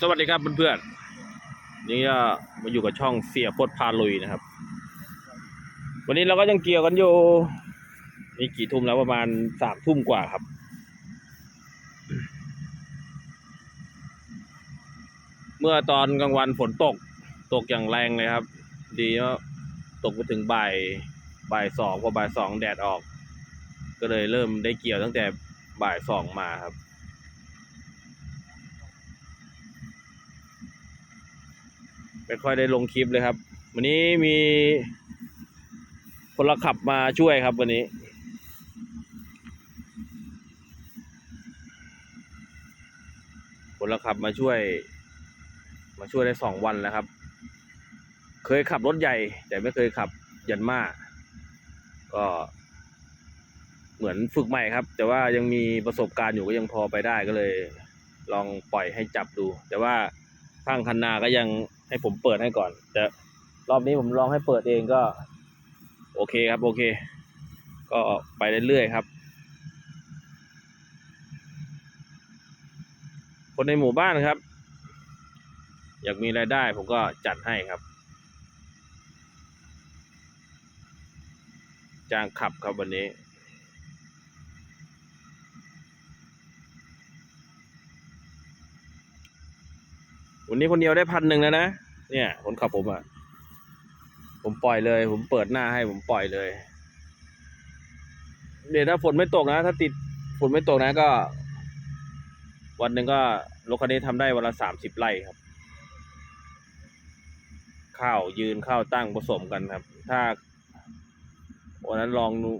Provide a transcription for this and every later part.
สวัสดีครับเพื่อนๆนี่ก็มาอยู่กับช่องเสียพดพาลุยนะครับ วันนี้เราก็ยังเกี่ยวกันอยู่นี่กี่ทุ่มแล้วประมาณสามทุ่มกว่าครับ เมื่อตอนกลางวันฝนตก ตกอย่างแรงเลยครับ ดีว่าตกไปถึงบ่ายบ่ายสองพอบ่ายสองแดดออก ก็เลยเริ่มได้เกี่ยวตั้งแต่บ่ายสองมาครับ ไม่ค่อยได้ลงคลิปเลยครับ วันนี้มีคนละขับมาช่วยครับวันนี้ คนละขับมาช่วย มาช่วยได้สองวันแล้วครับ เคยขับรถใหญ่ แต่ไม่เคยขับยันมาก็ เหมือนฝึกใหม่ครับ แต่ว่ายังมีประสบการณ์อยู่ก็ยังพอไปได้ก็เลย ลองปล่อยให้จับดู แต่ว่าข้างคันนาก็ยัง ให้ผมเปิดให้ก่อน แต่รอบนี้ผมลองให้เปิดเองก็ โอเคครับ โอเค ก็ไปเรื่อยๆครับ คนในหมู่บ้านครับ อยากมีรายได้ผมก็จัดให้ครับจ้างขับครับวันนี้ วันนี้คนเดียวได้พันหนึ่งแล้วนะ เนี่ยคนขับผมอะ่ะ ผมปล่อยเลย ผมเปิดหน้าให้ผมปล่อยเลย เดี๋ยวถ้าฝนไม่ตกนะ ถ้าติดฝนไม่ตกนะก็ วันหนึ่งก็รถคันนี้ทำได้วันละสามสิบไร่ครับ ข้าวยืนข้าวตั้งผสมกันครับ ถ้าวันนั้นลองดู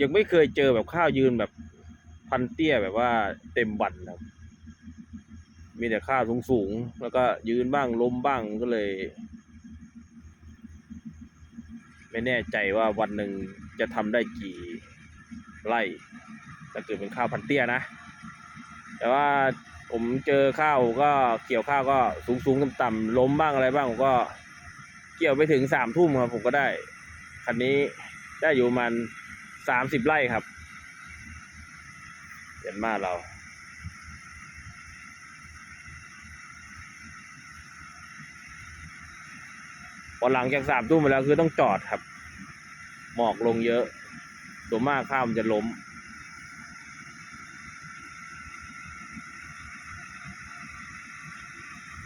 ยังไม่เคยเจอแบบข้าวยืนแบบพันเตี้ยแบบว่าเต็มวันครับ มีแต่ข้าวสูงแล้วก็ยืนบ้างล้มบ้างก็เลย ไม่แน่ใจว่าวันหนึ่งจะทำได้กี่ไร่ถ้าเกิดเป็นข้าวพันเตี้ยนะ แต่ว่าผมเจอข้าวก็เกี่ยวข้าวก็สูงๆต่ำๆล้มบ้างอะไรบ้างผมก็เกี่ยวไปถึงสามทุ่มครับผมก็ได้คันนี้ได้อยู่มันสามสิบไร่ครับเห็นมากเรา อหลังจากสามทุ่มไปแล้วคือต้องจอดครับ หมอกลงเยอะส่วนมากข้าวมันจะล้ม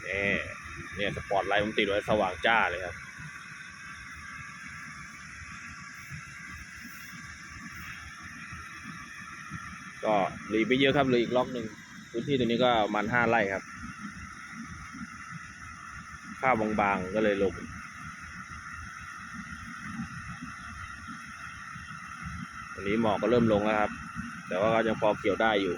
นี่เนี่ยสปอร์ตไลท์ผมติดไว้สว่างจ้าเลยครับก็หลืออกไม่เยอะครับเหลืออีกล็อกหนึ่งพื้นที่ตรงนี้ก็มันห้าไร่ครับ ข้าวบางๆก็เลยลง วันนี้หมอกก็เริ่มลงแล้วครับ แต่ว่าก็ยังพอเกี่ยวได้อยู่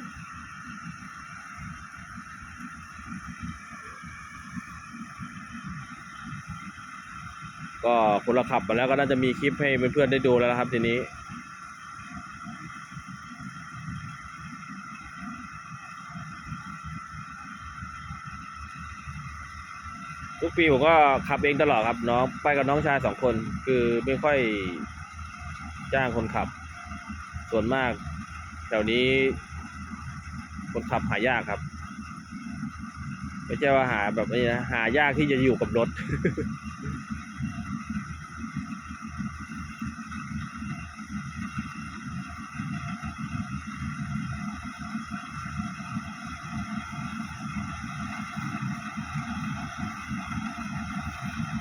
ก็คนละขับมาแล้วก็น่าจะมีคลิปให้เพื่อนๆได้ดูแล้วนะครับทีนี้ ทุกปีผมก็ขับเองตลอดครับน้องไปกับน้องชายสองคน คือไม่ค่อยจ้างคนขับ ส่วนมากแถวนี้ คนขับหายากครับ ไม่ใช่ว่าหาแบบนี้นะหายากที่จะอยู่กับรถ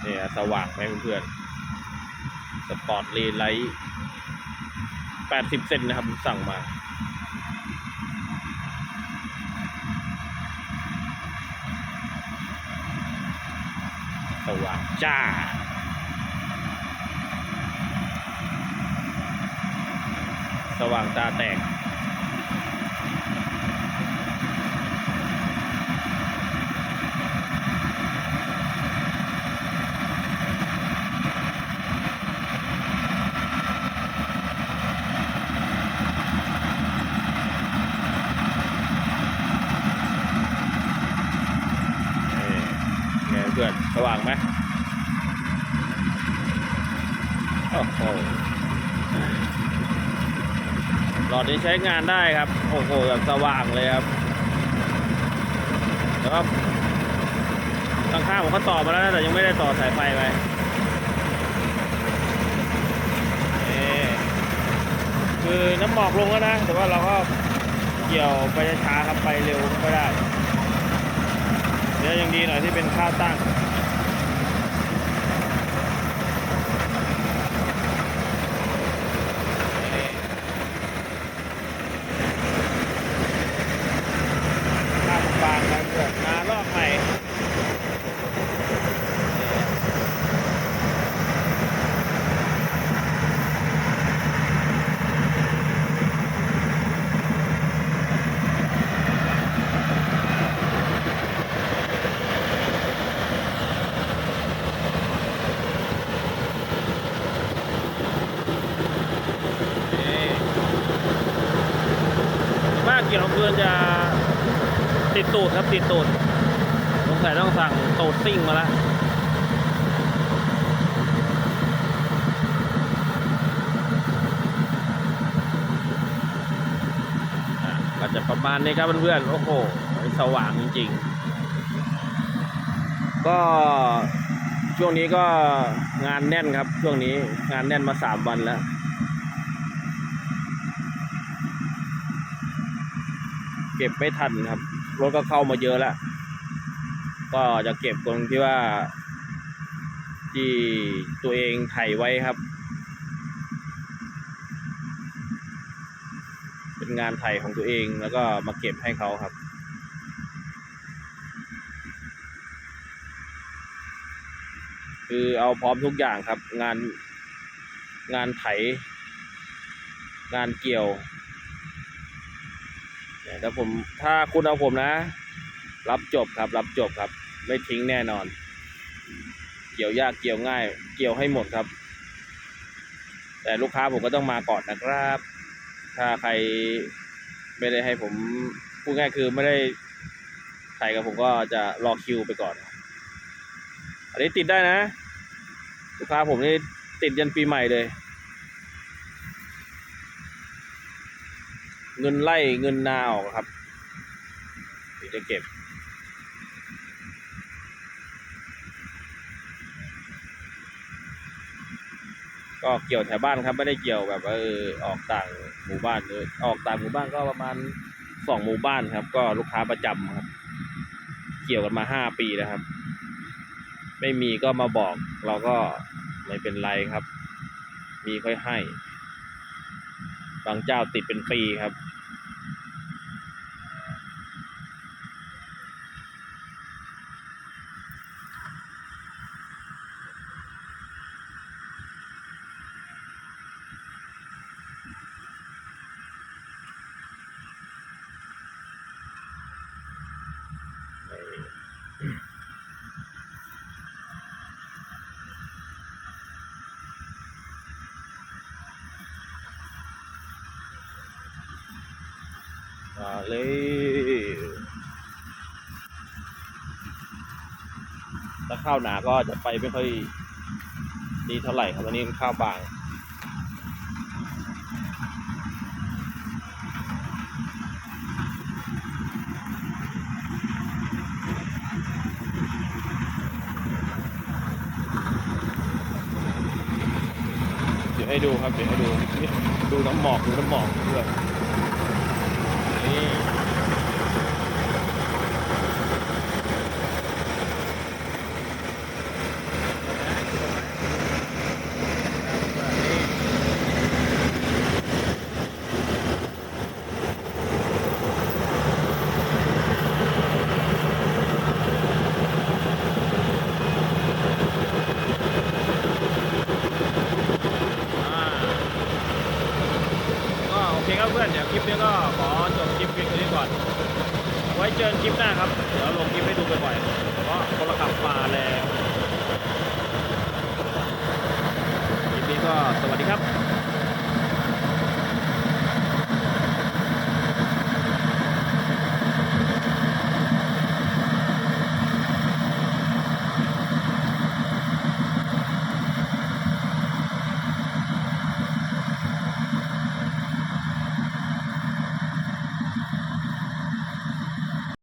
เนี่ยสว่างไหมเพื่อนๆสปอร์ตรีไลท์ แปดสิบเซนนะครับสั่งมาสว่างจ้าสว่างตาแตก นี่ไงเพื่อนส ว่างไหมโอ้โหหลอดนี้ใช้งานได้ครับ โอ้โหแบบสว่างเลยครับแต่ว่าข้างผมก็ต่อมาแล้วนะแต่ยังไม่ได้ต่อสายไฟไปนี่คือน้ำหมอกลงแล้วนะ แต่ว่าเราก็เกี่ยวไปช้าครับไปเร็วไม่ได้ เดี๋ยวยังดีหน่อยที่เป็นค่าตั้ง ข้ามบางกันเกิดมารอบใหม่นี่มาก เกี่ยวกับเพื่อนจะติดตูดครับติดตูดสงสัยต้องสั่งตูดซิ่งมาแล้วอะก็จะประมาณนี้ครับเพื่อนๆโอ้โหสว่างจริงๆ ก็ช่วงนี้ก็งานแน่นครับ ช่วงนี้งานแน่นมาสามวันแล้ว เก็บไม่ทันครับ รถก็เข้ามาเยอะแล้ว ก็จะเก็บตรงที่ว่า ที่ตัวเองไถไว้ครับ เป็นงานไถของตัวเองแล้วก็มาเก็บให้เขาครับคือเอาพร้อมทุกอย่างครับ งานงานไถ งานเกี่ยว เนี่ยถ้าผมถ้าคุณเอาผมนะ รับจบครับรับจบครับ ไม่ทิ้งแน่นอน เกี่ยวยากเกี่ยวง่าย เกี่ยวให้หมดครับ แต่ลูกค้าผมก็ต้องมาก่อนนะครับ ถ้าใครไม่ได้ให้ผมพูดง่ายคือไม่ได้ถ่ายกับผมก็จะรอคิวไปก่อน อันนี้ติดได้นะ ลูกค้าผมนี่ติดยันปีใหม่เลย เงินไล่เงินนาออกครับถึงจะเก็บ ก็เกี่ยวแถวบ้านครับไม่ได้เกี่ยวแบบเออออกต่างหมู่บ้านเลยออกต่างหมู่บ้านก็ประมาณสองหมู่บ้านครับ ก็ลูกค้าประจำครับ เกี่ยวกันมาห้าปีแล้วครับ ไม่มีก็มาบอกเราก็ไม่เป็นไรครับ มีค่อยให้ บางเจ้าติดเป็นปีครับ มาเลยถ้าข้าวหนาก็จะไปไม่ค่อยดีเท่าไหร่ครับอันนี้ข้าวบาง เดี๋ยวให้ดูครับ เดี๋ยวให้ดูนี่ดูน้ำหมอกดูน้ำหมอกด้วย นี่ คครับเพื่อนเดี๋ยวคลิปนี้ก็ขอจบคลิปเพียงเท่นี้ก่อน ไว้เจอคลิปหน้าครับ เดี๋ยวลงคลิปให้ดูบ่อยๆเพราะคนละขับมาแล้วคลิปนี้ก็สวัสดีครับ